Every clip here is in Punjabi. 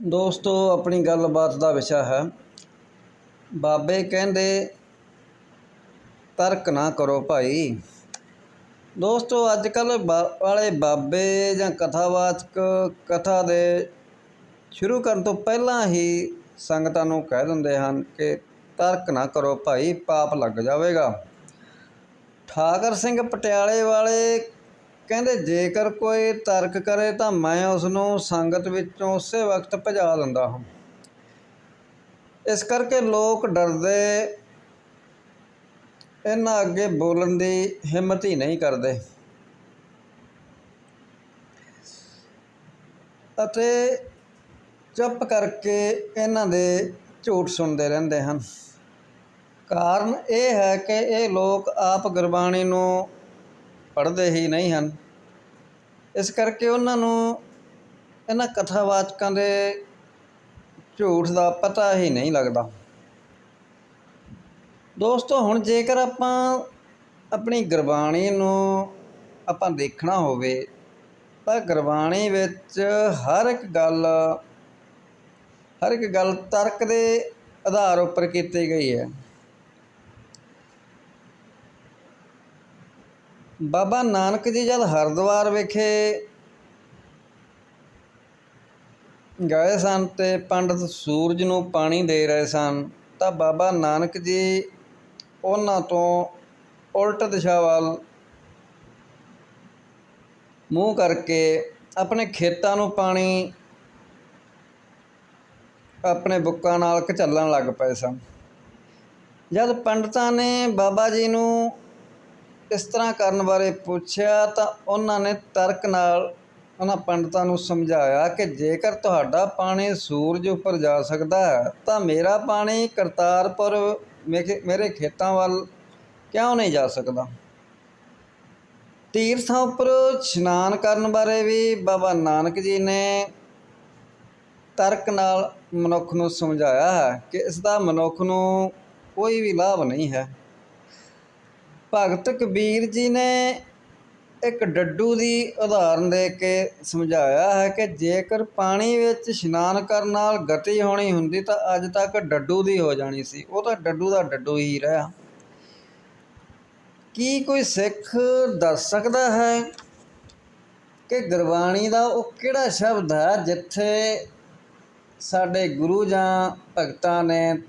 ਦੋਸਤੋ, ਆਪਣੀ ਗੱਲਬਾਤ ਦਾ ਵਿਸ਼ਾ ਹੈ, ਬਾਬੇ ਕਹਿੰਦੇ, ਤਰਕ ਨਾ ਕਰੋ ਭਾਈ। ਦੋਸਤੋ ਅੱਜ ਕੱਲ ਵਾਲੇ ਬਾਬੇ ਜਾਂ ਕਥਾਵਾਚਕ ਕਥਾ ਦੇ ਸ਼ੁਰੂ ਕਰਨ ਤੋਂ ਪਹਿਲਾਂ ਹੀ ਸੰਗਤਾਂ ਨੂੰ ਕਹਿ ਦਿੰਦੇ ਹਨ ਕਿ ਤਰਕ ਨਾ ਕਰੋ ਭਾਈ, ਪਾਪ ਲੱਗ ਜਾਵੇਗਾ। ਠਾਕਰ ਸਿੰਘ ਪਟਿਆਲੇ ਵਾਲੇ ਕਹਿੰਦੇ ਜੇਕਰ ਕੋਈ ਤਰਕ ਕਰੇ ਤਾਂ ਮੈਂ ਉਸ ਨੂੰ ਸੰਗਤ ਵਿੱਚੋਂ ਉਸੇ ਵਕਤ ਭਜਾ ਦਿੰਦਾ ਹਾਂ। ਇਸ ਕਰਕੇ ਲੋਕ ਡਰਦੇ, ਇਹਨਾਂ ਅੱਗੇ ਬੋਲਣ ਦੀ ਹਿੰਮਤ ਹੀ ਨਹੀਂ ਕਰਦੇ। ਅਤੇ ਚੁੱਪ ਕਰਕੇ ਇਹਨਾਂ ਦੇ ਝੂਠ ਸੁਣਦੇ ਰਹਿੰਦੇ ਹਨ। ਕਾਰਨ ਇਹ ਹੈ ਕਿ ਇਹ ਲੋਕ ਆਪ ਗੁਰਬਾਣੀ ਨੂੰ ਪੜ੍ਹਦੇ ਹੀ ਨਹੀਂ ਹਨ। ਇਸ ਕਰਕੇ ਉਹਨਾਂ ਨੂੰ ਇਹਨਾਂ ਕਥਾਵਾਚਕਾਂ ਦੇ ਝੂਠ ਦਾ ਪਤਾ ਹੀ ਨਹੀਂ ਲੱਗਦਾ। ਦੋਸਤੋ, ਹੁਣ ਜੇਕਰ ਆਪਾਂ ਆਪਣੀ ਗੁਰਬਾਣੀ ਨੂੰ ਆਪਾਂ ਦੇਖਣਾ ਹੋਵੇ, ਤਾਂ ਗੁਰਬਾਣੀ ਵਿੱਚ ਹਰ ਇੱਕ ਗੱਲ, ਹਰ ਇੱਕ ਗੱਲ ਤਰਕ ਦੇ ਆਧਾਰ ਉੱਪਰ ਕੀਤੀ ਗਈ ਹੈ। ਬਾਬਾ ਨਾਨਕ ਜੀ ਜਦ ਹਰਿਦੁਆਰ ਵਿਖੇ ਗਏ ਸਨ ਤੇ ਪੰਡਤ ਸੂਰਜ ਨੂੰ ਪਾਣੀ ਦੇ ਰਹੇ ਸਨ, ਤਾਂ ਬਾਬਾ ਨਾਨਕ ਜੀ ਉਹਨਾਂ ਤੋਂ ਉਲਟ ਦਿਸ਼ਾ ਵੱਲ ਮੂੰਹ ਕਰਕੇ ਆਪਣੇ ਖੇਤਾਂ ਨੂੰ ਪਾਣੀ ਆਪਣੇ ਬੁੱਕਾਂ ਨਾਲ ਘਚੱਲਣ ਲੱਗ ਪਏ ਸਨ। ਜਦ ਪੰਡਤਾਂ ਨੇ ਬਾਬਾ ਜੀ ਨੂੰ ਇਸ ਤਰ੍ਹਾਂ ਕਰਨ ਬਾਰੇ ਪੁੱਛਿਆ ਤਾਂ ਉਹਨਾਂ ਨੇ ਤਰਕ ਨਾਲ ਉਹਨਾਂ ਪੰਡਤਾਂ ਨੂੰ ਸਮਝਾਇਆ ਕਿ ਜੇਕਰ ਤੁਹਾਡਾ ਪਾਣੀ ਸੂਰਜ ਉੱਪਰ ਜਾ ਸਕਦਾ ਹੈ, ਤਾਂ ਮੇਰਾ ਪਾਣੀ ਕਰਤਾਰਪੁਰ ਮੇਰੇ ਖੇਤਾਂ ਵੱਲ ਕਿਉਂ ਨਹੀਂ ਜਾ ਸਕਦਾ? ਤੀਰਥਾਂ ਉੱਪਰ ਇਸ਼ਨਾਨ ਕਰਨ ਬਾਰੇ ਵੀ ਬਾਬਾ ਨਾਨਕ ਜੀ ਨੇ ਤਰਕ ਨਾਲ ਮਨੁੱਖ ਨੂੰ ਸਮਝਾਇਆ ਹੈ ਕਿ ਇਸ ਦਾ ਮਨੁੱਖ ਨੂੰ ਕੋਈ ਵੀ ਲਾਭ ਨਹੀਂ ਹੈ। ਭਗਤ ਕਬੀਰ ਜੀ ਨੇ ਇੱਕ ਡੱਡੂ ਦੀ ਉਦਾਹਰਨ ਦੇ ਕੇ ਸਮਝਾਇਆ ਹੈ ਕਿ ਜੇਕਰ ਪਾਣੀ ਵਿੱਚ ਇਸ਼ਨਾਨ ਕਰਨ ਨਾਲ ਗਤੀ ਹੋਣੀ ਹੁੰਦੀ ਤਾਂ ਅੱਜ ਤੱਕ ਡੱਡੂ ਦੀ ਹੋ ਜਾਣੀ ਸੀ। ਉਹ ਤਾਂ ਡੱਡੂ ਦਾ ਡੱਡੂ ਹੀ ਰਿਹਾ। ਕੀ ਕੋਈ ਸਿੱਖ ਦੱਸ ਸਕਦਾ ਹੈ ਕਿ ਗੁਰਬਾਣੀ ਦਾ ਉਹ ਕਿਹੜਾ ਸ਼ਬਦ ਹੈ ਜਿੱਥੇ ਸਾਡੇ ਗੁਰੂ ਜਾਂ ਭਗਤਾਂ ਨੇ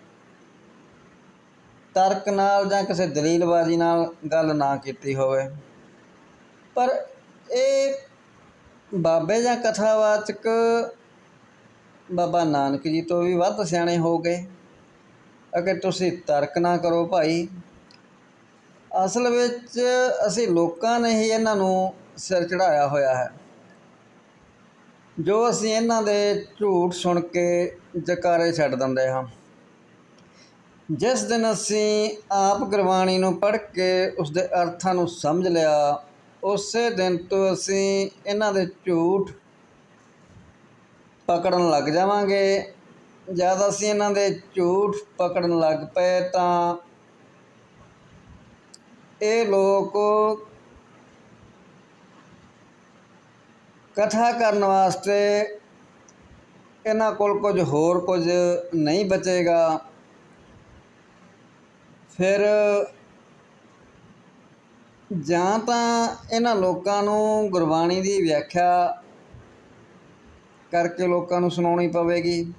ਤਰਕ ਨਾਲ ਜਾਂ ਕਿਸੇ ਦਲੀਲਬਾਜ਼ੀ ਨਾਲ ਗੱਲ ਨਾ ਕੀਤੀ ਹੋਵੇ। ਪਰ ਇਹ ਬਾਬੇ ਜਾਂ ਕਥਾਵਾਚਕ ਬਾਬਾ ਨਾਨਕ ਜੀ ਤੋਂ ਵੀ ਵੱਧ ਸਿਆਣੇ ਹੋ ਗਏ। ਅਗਰ ਤੁਸੀਂ ਤਰਕ ਨਾ ਕਰੋ ਭਾਈ, ਅਸਲ ਵਿੱਚ ਅਸੀਂ ਲੋਕਾਂ ਨੇ ਹੀ ਇਹਨਾਂ ਨੂੰ ਸਿਰ ਚੜਾਇਆ ਹੋਇਆ ਹੈ। ਜੋ ਅਸੀਂ ਇਹਨਾਂ ਦੇ ਝੂਠ ਸੁਣ ਕੇ ਜਕਾਰੇ ਛੱਡ ਦਿੰਦੇ ਹਾਂ। ਜਿਸ ਦਿਨ ਅਸੀਂ ਆਪ ਗੁਰਬਾਣੀ ਨੂੰ ਪੜ੍ਹ ਕੇ ਉਸ ਦੇ ਅਰਥਾਂ ਨੂੰ ਸਮਝ ਲਿਆ, ਉਸੇ ਦਿਨ ਤੋਂ ਅਸੀਂ ਇਹਨਾਂ ਦੇ ਝੂਠ ਪਕੜਨ ਲੱਗ ਜਾਵਾਂਗੇ। ਜਦ ਅਸੀਂ ਇਹਨਾਂ ਦੇ ਝੂਠ ਪਕੜਨ ਲੱਗ ਪਏ ਤਾਂ ਇਹ ਲੋਕ ਕਥਾ ਕਰਨ ਵਾਸਤੇ ਇਹਨਾਂ ਕੋਲ ਕੁਝ ਹੋਰ ਕੁਝ ਨਹੀਂ ਬਚੇਗਾ। ਫਿਰ ਜਾਂ ਤਾਂ ਇਹਨਾਂ ਲੋਕਾਂ ਨੂੰ ਗੁਰਬਾਣੀ ਦੀ ਵਿਆਖਿਆ ਕਰਕੇ ਲੋਕਾਂ ਨੂੰ ਸੁਣਾਉਣੀ ਪਵੇਗੀ।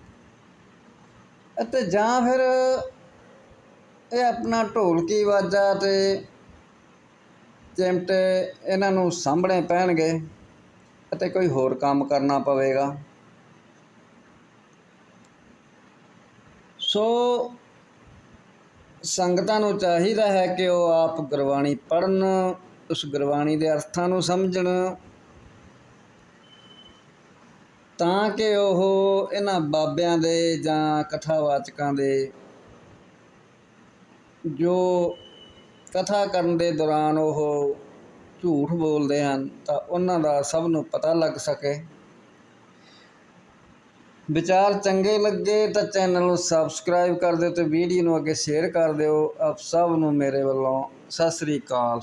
ਅਤੇ ਜਾਂ ਫਿਰ ਇਹ ਆਪਣਾ ਢੋਲਕੀ ਵਾਜਾ ਤੇ ਚਿਮਟੇ ਇਹਨਾਂ ਨੂੰ ਸਾਹਮਣੇ ਪੈਣਗੇ ਅਤੇ ਕੋਈ ਹੋਰ ਕੰਮ ਕਰਨਾ ਪਵੇਗਾ। ਸੋ ਸੰਗਤਾਂ ਨੂੰ ਚਾਹੀਦਾ ਹੈ ਕਿ ਉਹ ਆਪ ਗੁਰਬਾਣੀ ਪੜ੍ਹਨ, ਉਸ ਗੁਰਬਾਣੀ ਦੇ ਅਰਥਾਂ ਨੂੰ ਸਮਝਣ, ਤਾਂ ਕਿ ਉਹ ਇਹਨਾਂ ਬਾਬਿਆਂ ਦੇ ਜਾਂ ਕਥਾਵਾਚਕਾਂ ਦੇ ਜੋ ਕਥਾ ਕਰਨ ਦੇ ਦੌਰਾਨ ਉਹ ਝੂਠ ਬੋਲਦੇ ਹਨ, ਤਾਂ ਉਹਨਾਂ ਦਾ ਸਭ ਨੂੰ ਪਤਾ ਲੱਗ ਸਕੇ। ਵਿਚਾਰ ਚੰਗੇ ਲੱਗੇ ਤਾਂ ਚੈਨਲ ਨੂੰ ਸਬਸਕ੍ਰਾਈਬ ਕਰ ਦਿਓ ਤੇ ਵੀਡੀਓ ਨੂੰ ਅੱਗੇ ਸ਼ੇਅਰ ਕਰ ਦਿਓ। ਆਪ ਸਭ ਨੂੰ ਮੇਰੇ ਵੱਲੋਂ ਸਤਿ ਸ੍ਰੀ ਅਕਾਲ।